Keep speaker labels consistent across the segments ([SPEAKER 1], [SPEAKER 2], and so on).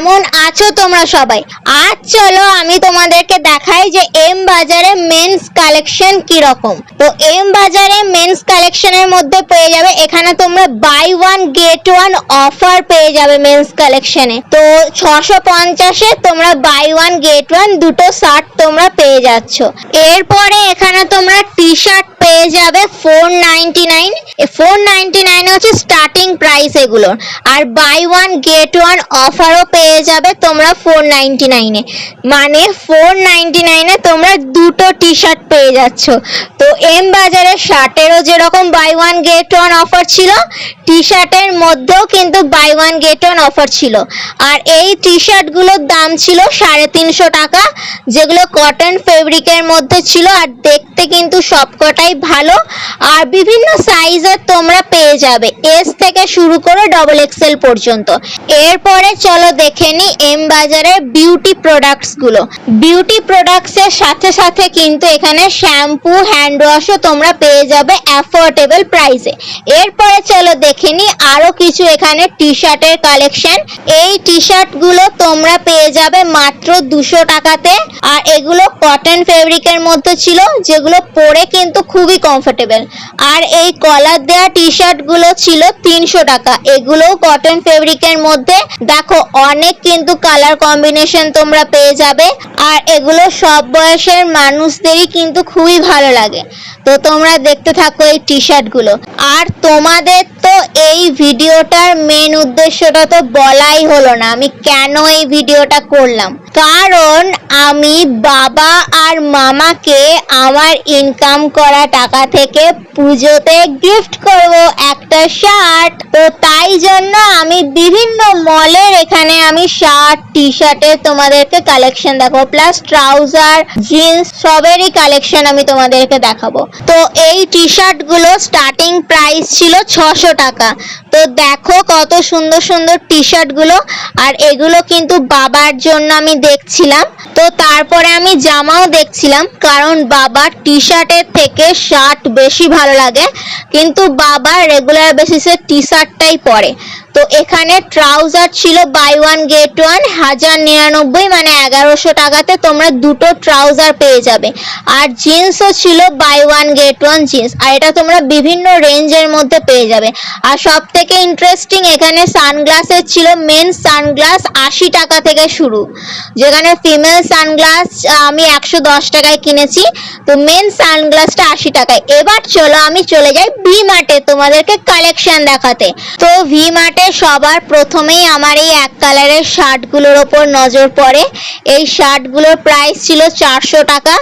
[SPEAKER 1] কেমন আছো তোমরা সবাই? আজ চলো আমি তোমাদেরকে দেখাই যে এম বাজারে মেন্স কালেকশন রকম তো এম বাজারে মেন্স কালেকশনের মধ্যে পেয়ে যাবে, এখানে তোমরা buy one get one offer পেয়ে যাবে মেন্স কালেকশনে তো ছশো পঞ্চাশে তোমরা বাই ওয়ান গেট ওয়ান দুটো শার্ট তোমরা পেয়ে যাচ্ছ। এরপরে এখানে তোমরা টি শার্ট পেয়ে যাবে four ninety nine four ninety nine হচ্ছে স্টার্টিং প্রাইস এগুলোর। আর বাই ওয়ান গেট ওয়ান অফারও পেয়ে যাবে তোমরা ফোর নাইনটি নাইনে মানে ফোর নাইনটি নাইনে তোমরা দুটো টি শার্ট পেয়ে যাচ্ছ। তো এম বাজারে শার্টেরও যেরকম buy one get one offer ছিল টি শার্টের মধ্যেও কিন্তু buy one get one offer ছিল। আর এই টি শার্টগুলোর দাম ছিল সাড়ে তিনশো টাকা, যেগুলো কটন ফেব্রিকের মধ্যে ছিল, আর দেখতে কিন্তু সবকটাই ভালো। আর বিভিন্ন সাইজের তোমরা পেয়ে যাবে। এস থেকে শুরু করে ডবল এক্সেল পর্যন্ত। এরপরে চলো দেখে নি এম বাজারের বিউটি প্রোডাক্টসগুলো। বিউটি প্রোডাক্টস এর সাথে সাথে কিন্তু এখানে শ্যাম্পু হ্যান্ড ওয়াশও তোমরা পেয়ে যাবে অ্যাফোর্ডেবল প্রাইসে এরপরে চলো দেখে নি আরও কিছু এখানে টি শার্টের কালেকশন এই টি শার্টগুলো তোমরা পেয়ে যাবে মাত্র দুশো টাকাতে। আর এগুলো কটন ফেব্রিকের মধ্যে ছিল, যেগুলো পরে কিন্তু খুবই কমফোর্টেবল আর এই কলার দেওয়া টি শার্টগুলো ছিল তিনশো টাকা। এগুলোও কটন ফেব্রিকের মধ্যে। দেখো অনেক কিন্তু কালার কম্বিনেশন তোমরা পেয়ে যাবে। আর এগুলো সব বয়সের মানুষদেরই কিন্তু খুবই ভালো লাগে। তো তোমরা দেখতে থাকো এই টি শার্টগুলো আর তোমাদের তো এই ভিডিওটার মেন উদ্দেশ্যটা তো বলাই হলো না। আমি কেন এই ভিডিওটা করলাম? কারণ আমি বাবা আর মামাকে আমার ইনকাম করা টাকা থেকে পুজোতে গিফট করব একটা শার্ট তো তাই জন্য আমি বিভিন্ন মলের এখানে আমি শার্ট টি শার্টের তোমাদেরকে কালেকশন দেখাবো প্লাস ট্রাউজার জিন্স সবেরই কালেকশন আমি তোমাদেরকে দেখাবো। তো এই টি শার্টগুলো স্টার্টিং প্রাইস ছিল ছশো টাকা। তো দেখো কত সুন্দর সুন্দর টি শার্টগুলো, আর এগুলো কিন্তু বাবার জন্য আমি দেখছিলাম। তো তারপরে আমি জামাও দেখছিলাম, কারণ বাবার টি শার্টের থেকে শার্ট বেশি ভালো লাগে, কিন্তু বাবা রেগুলার বেসিসে টি শার্টটাই পরে। তো এখানে ট্রাউজার ছিল বাই ওয়ান গেট ওয়ান হাজার নিরানব্বই মানে এগারোশো টাকাতে তোমরা দুটো ট্রাউজার পেয়ে যাবে। আর জিন্সও ছিল buy one get one jeans আর এটা তোমরা বিভিন্ন রেঞ্জের মধ্যে পেয়ে যাবে। আর সব থেকে ইন্টারেস্টিং এখানে সানগ্লাসের ছিল মেন সানগ্লাস আশি টাকা থেকে শুরু, যেখানে ফিমেল সানগ্লাস আমি একশো দশ টাকায় কিনেছি, তো মেন সানগ্লাসটা আশি টাকায়। এবার চলো আমি চলে যাই ভি মার্টে তোমাদেরকে কালেকশন দেখাতে। তো ভি মার্টে সবার প্রথমেই আমার এই এক কালারের শার্টগুলোর ওপর নজর পড়ে। এই শার্টগুলোর প্রাইস ছিল চারশো টাকা,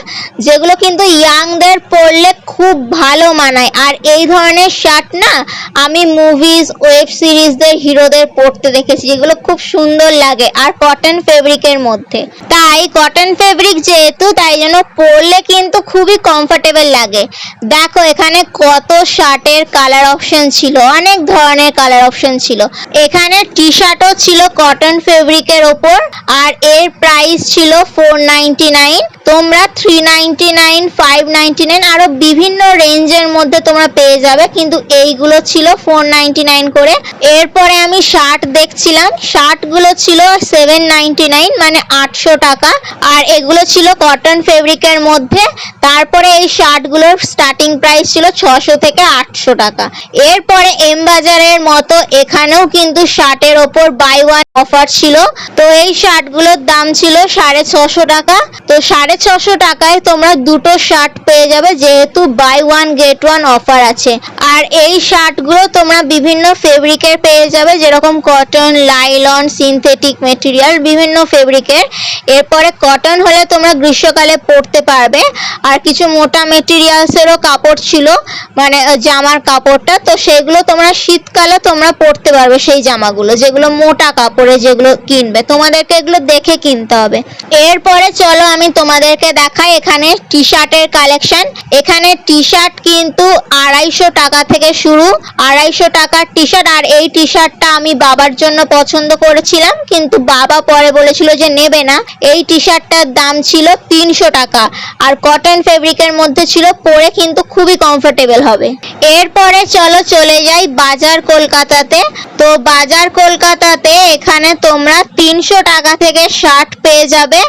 [SPEAKER 1] যেগুলো কিন্তু ইয়াংদের পরলে খুব ভালো মানায়। আর এই ধরনের শার্ট না, আমি মুভিজ ওয়েব সিরিজদের হিরোদের পরতে দেখেছি, যেগুলো খুব সুন্দর লাগে, আর কটন ফেব্রিকের মধ্যে। তাই কটন ফেব্রিক যেহেতু, তাই জন্য পরলে কিন্তু খুবই কমফোর্টেবল লাগে। দেখো, এখানে কত শার্টের কালার অপশন ছিল, অনেক ধরনের কালার অপশন ছিল। এখানে টি শার্টও ছিল কটন ফেব্রিকের ওপর আর এর প্রাইস ছিল ফোর নাইনটি নাইন তোমরা three ninety nine five ninety nine আরও বিভিন্ন রেঞ্জের মধ্যে তোমরা পেয়ে যাবে। কিন্তু এইগুলো ছিল ফোর নাইনটি নাইন করে। এরপরে আমি শার্ট দেখছিলাম। শার্টগুলো ছিল সেভেন নাইনটি নাইন মানে আটশো টাকা। আর এগুলো ছিল কটন ফেব্রিকের মধ্যে। তারপরে এই শার্টগুলোর স্টার্টিং প্রাইস ছিল ছশো থেকে আটশো টাকা। এরপরে এম বাজারের মতো এখানেও কিন্তু শার্টের ওপর বাই ওয়ান অফার ছিল। তো এই শার্টগুলোর দাম ছিল সাড়ে ছশো টাকা। তো সাড়ে ছশো টাকায় তোমরা দুটো শার্ট পেয়ে যাবে, যেহেতু buy one get one offer আছে। আর এই শার্টগুলো তোমরা বিভিন্ন ফেব্রিকের পেয়ে যাবে, যেরকম কটন লাইলন সিনথেটিক মেটেরিয়াল বিভিন্ন ফেব্রিকের এরপরে কটন হলে তোমরা গ্রীষ্মকালে পরতে পারবে। আর কিছু মোটা মেটেরিয়ালসেরও কাপড় ছিল মানে জামার কাপড়টা। তো সেগুলো তোমরা শীতকালে তোমরা পরতে পারবে সেই জামাগুলো, যেগুলো মোটা কাপড়ে যেগুলো কিনবে। তোমাদেরকে এগুলো দেখে কিনতে হবে। এরপরে চলো আমি তোমাদেরকে দেখাই এখানে টি শার্টের কালেকশন এখানে টি শার্ট কিন্তু আড়াইশো টাকা থেকে শুরু, আড়াইশো টাকার টি শার্ট আর এই টি শার্টটা আমি বাবার জন্য পছন্দ করেছিলাম, কিন্তু বাবা পরে বলেছিল যে নেবে না। এই টি শার্টটার দাম ছিল তিনশো টাকা। আর কটন ফেব্রিকের মধ্যে ছিল, পরে কিন্তু খুবই কমফোর্টেবল হবে। এরপরে চলো চলে যাই বাজার কলকাতাতে। তো বাজার কলকাতাতে এখানে তোমরা তিনশো টাকা থেকে শার্ট পেয়ে যাবে।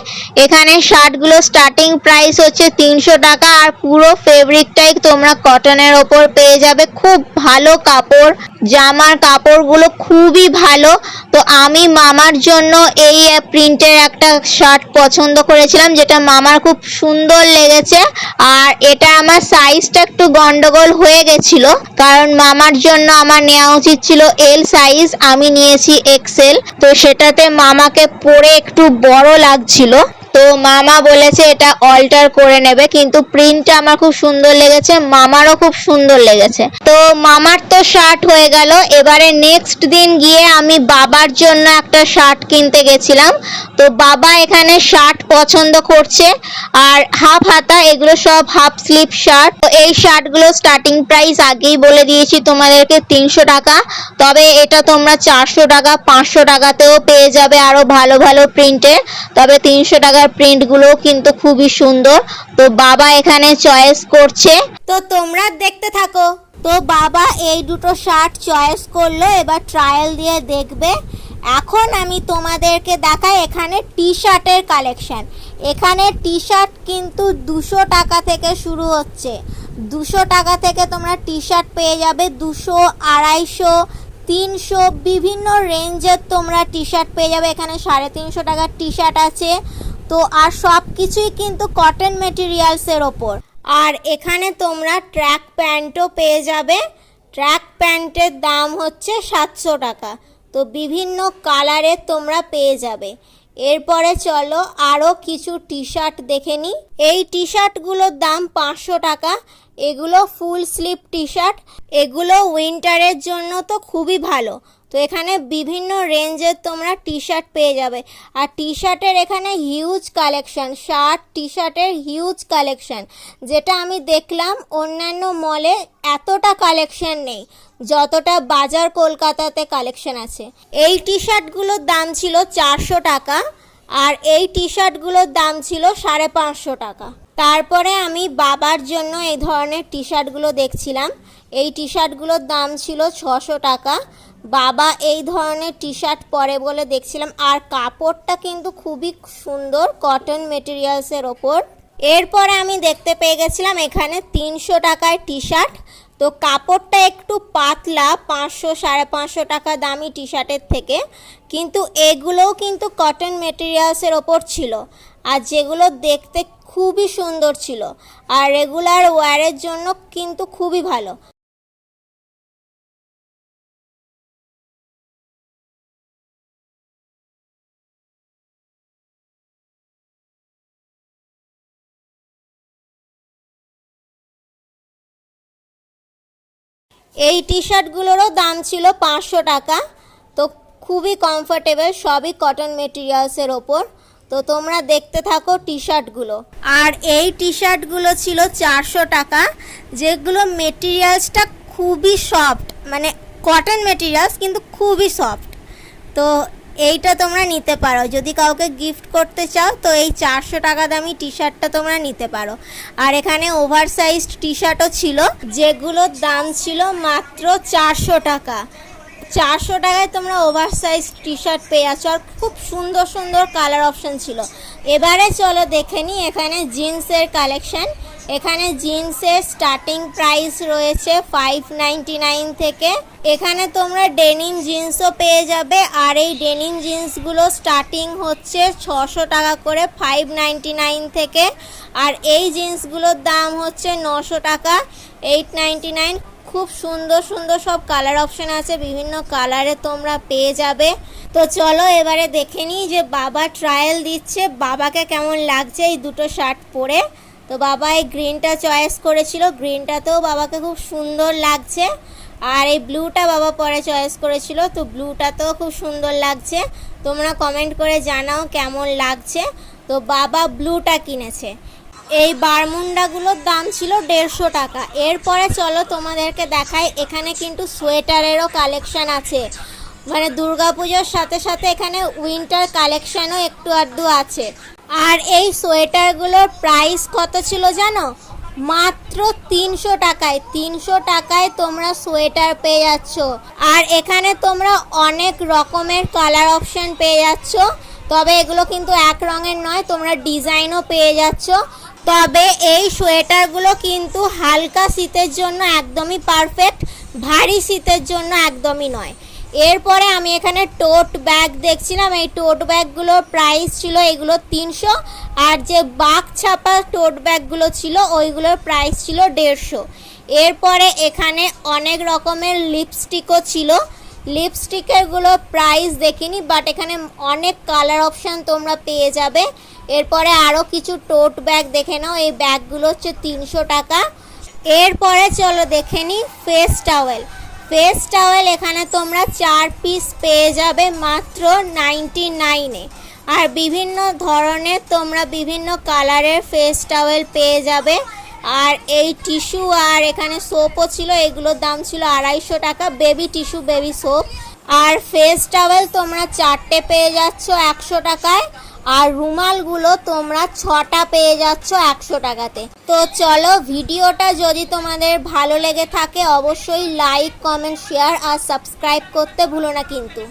[SPEAKER 1] এখানে শার্টগুলো স্টার্টিং প্রাইস হচ্ছে তিনশো টাকা আর পুরো ফেব্রিকটাই তোমরা কটনের ওপর পেয়ে যাবে। খুব ভালো কাপড়, জামার কাপড়গুলো খুবই ভালো। তো আমি মামার জন্য এই প্রিন্টের একটা শার্ট পছন্দ করেছিলাম, যেটা মামার খুব সুন্দর লেগেছে। আর এটা আমার সাইজটা একটু গন্ডগোল হয়ে গেছিল, কারণ মামার জন্য আমার নেওয়া উচিত ছিল এল সাইজ আমি নিয়েছি এক্সেল তো সেটাতে মামাকে পরে একটু বড় লাগছিল। তো মামা বলেছে এটা অল্টার করে নেবে, কিন্তু প্রিন্টটা আমার খুব সুন্দর লেগেছে, মামারও খুব সুন্দর লেগেছে। তো মামার তো শার্ট হয়ে গেল, এবারে নেক্সট দিন গিয়ে আমি বাবার জন্য একটা শার্ট কিনতে গেছিলাম। তো বাবা এখানে শার্ট পছন্দ করছে, আর হাফ হাতা, এগুলো সব হাফ স্লিপ শার্ট তো এই শার্টগুলো স্টার্টিং প্রাইস আগেই বলে দিয়েছি তোমাদেরকে, তিনশো টাকা। তবে এটা তোমরা চারশো টাকা, পাঁচশো টাকাতেও পেয়ে যাবে আরও ভালো ভালো প্রিন্টের তবে তিনশো টাকার প্রিন্টগুলো কিন্তু খুবই সুন্দর। তো বাবা এখানে চয়েস করছে। তো তোমরা দেখতে থাকো। তো বাবা এই দুটো শার্ট চয়েস করল, এবার ট্রায়াল দিয়ে দেখবে। এখন আমি তোমাদেরকে দেখাই এখানে টি শার্টের কালেকশন এখানে টি শার্ট কিন্তু দুশো টাকা থেকে শুরু হচ্ছে। দুশো টাকা থেকে তোমরা টি শার্ট পেয়ে যাবে দুশো, আড়াইশো, তিনশো, বিভিন্ন রেঞ্জের তোমরা টি শার্ট পেয়ে যাবে। এখানে সাড়ে তিনশো টাকার টি শার্ট আছে। তো আর সব কিছুই কিন্তু কটন মেটেরিয়ালসের ওপর। আর এখানে তোমরা ট্র্যাক প্যান্টও পেয়ে যাবে। ট্র্যাক প্যান্টের দাম হচ্ছে সাতশো টাকা। তো বিভিন্ন কালারের তোমরা পেয়ে যাবে। এরপরে চলো আরও কিছু টি শার্ট দেখে নিই এই টি শার্টগুলোর দাম পাঁচশো টাকা। এগুলো ফুল স্লিভ টি শার্ট এগুলো উইন্টারের জন্য তো খুবই ভালো। তো এখানে বিভিন্ন রেঞ্জের তোমরা টি শার্ট পেয়ে যাবে। আর টি শার্টের এখানে হিউজ কালেকশান শার্ট টি শার্টের হিউজ কালেকশান যেটা আমি দেখলাম অন্যান্য মলে এতটা কালেকশান নেই, যতটা বাজার কলকাতাতে কালেকশান আছে। এই টি শার্টগুলোর দাম ছিল চারশো টাকা আর এই টি শার্টগুলোর দাম ছিল সাড়ে পাঁচশো টাকা। তারপরে আমি বাবার জন্য এই ধরনের টি শার্টগুলো দেখছিলাম। এই টি শার্টগুলোর দাম ছিল ছশো টাকা। বাবা এই ধরনের টি শার্ট পরে বলে দেখছিলাম, আর কাপড়টা কিন্তু খুবই সুন্দর কটন মেটেরিয়ালসের ওপর। এরপরে আমি দেখতে পেয়ে গেছিলাম এখানে তিনশো টাকায় টি শার্ট তো কাপড়টা একটু পাতলা, পাঁচশো, সাড়ে পাঁচশো টাকা দামি টি শার্টের থেকে। কিন্তু এগুলোও কিন্তু কটন মেটেরিয়ালসের ওপর ছিল। আর যেগুলো দেখতে খুবই সুন্দর ছিল। আর রেগুলার ওয়ারের জন্য কিন্তু খুবই ভালো। এই টি শার্টগুলোরও দাম ছিল পাঁচশো টাকা। তো খুবই কমফোর্টেবল সবই কটন মেটেরিয়ালসের ওপর। তো তোমরা দেখতে থাকো টি শার্টগুলো আর এই টি শার্টগুলো ছিল চারশো টাকা। যেগুলো মেটেরিয়ালসটা খুবই সফট মানে কটন মেটেরিয়ালস কিন্তু খুবই সফট তো এইটা তোমরা নিতে পারো। যদি কাউকে গিফট করতে চাও, তো এই চারশো টাকা দামি টি শার্টটা তোমরা নিতে পারো। আর এখানে ওভার সাইজ টি শার্টও ছিল, যেগুলোর দাম ছিল মাত্র চারশো টাকা। চারশো টাকায় তোমরা ওভার সাইজ টি শার্ট পেয়ে আছো, আর খুব সুন্দর সুন্দর কালার অপশন ছিল। এবারে চলো দেখে নিই এখানে জিন্সের কালেকশন এখানে জিন্সের স্টার্টিং প্রাইস রয়েছে ফাইভ থেকে। এখানে তোমরা ডেনিম জিন্সও পেয়ে যাবে, আর এই ডেনিম জিন্সগুলো স্টার্টিং হচ্ছে ছশো টাকা করে ফাইভ থেকে। আর এই জিন্সগুলোর দাম হচ্ছে নশো টাকা এইট খুব সুন্দর সুন্দর সব কালার অপশন আছে, বিভিন্ন কালারে তোমরা পেয়ে যাবে। তো চলো এবারে দেখে নিই যে বাবা ট্রায়াল দিচ্ছে, বাবাকে কেমন লাগছে এই দুটো শার্ট পরে। তো বাবা এই গ্রিনটা চয়েস করেছিল। গ্রিনটাতেও বাবাকে খুব সুন্দর লাগছে। আর এই ব্লুটা বাবা পরে চয়েস করেছিল। তো ব্লুটাতেও খুব সুন্দর লাগছে। তোমরা কমেন্ট করে জানাও কেমন লাগছে। তো বাবা ব্লুটা কিনেছে। এই বারমুন্ডাগুলোর দাম ছিল দেড়শো টাকা। এরপরে চলো তোমাদেরকে দেখাই, এখানে কিন্তু সোয়েটারেরও কালেকশন আছে। মানে দুর্গাপুজোর সাথে সাথে এখানে উইন্টার কালেকশনও একটু আধটু আছে। আর এই সোয়েটারগুলোর প্রাইস কত ছিল জানো? মাত্র তিনশো টাকায়। তিনশো টাকায় তোমরা সোয়েটার পেয়ে যাচ্ছ। আর এখানে তোমরা অনেক রকমের কালার অপশন পেয়ে যাচ্ছ। তবে এগুলো কিন্তু এক রঙের নয়, তোমরা ডিজাইনও পেয়ে যাচ্ছ। তবে এই সোয়েটারগুলো কিন্তু হালকা শীতের জন্য একদমই পারফেক্ট, ভারী শীতের জন্য একদমই নয়। এরপরে আমি এখানে টোট ব্যাগ দেখছিলাম। এই টোট ব্যাগগুলোর প্রাইস ছিল এগুলো তিনশো, আর যে বাঘ ছাপা টোট ব্যাগগুলো ছিল, ওইগুলোর প্রাইস ছিল দেড়শো। এরপরে এখানে অনেক রকমের লিপস্টিকও ছিল। লিপস্টিকেরগুলো প্রাইস দেখিনি বাট এখানে অনেক কালার অপশান তোমরা পেয়ে যাবে। এরপরে আরও কিছু টোট ব্যাগ দেখে নাও। এই ব্যাগগুলো হচ্ছে তিনশো টাকা। এরপরে চলো দেখে নিই ফেস টাওয়েল ফেস টাওয়েল এখানে তোমরা চার পিস পেয়ে যাবে মাত্র নাইনটি নাইনে আর বিভিন্ন ধরনের তোমরা বিভিন্ন কালারের ফেস টাওয়েল পেয়ে যাবে। আর এই টিস্যু আর এখানে সোপও ছিল, এগুলোর দাম ছিল আড়াইশো টাকা বেবি টিস্যু বেবি সোপ আর ফেস টাওয়েল তোমরা চারটে পেয়ে যাচ্ছ একশো টাকায়। আর রুমালগুলো তোমরা ছটা পেয়ে যাচ্ছ একশো টাকাতে। তো চলো ভিডিওটা যদি তোমাদের ভালো লেগে থাকে, অবশ্যই লাইক কমেন্ট শেয়ার আর সাবস্ক্রাইব করতে ভুলো না কিন্তু।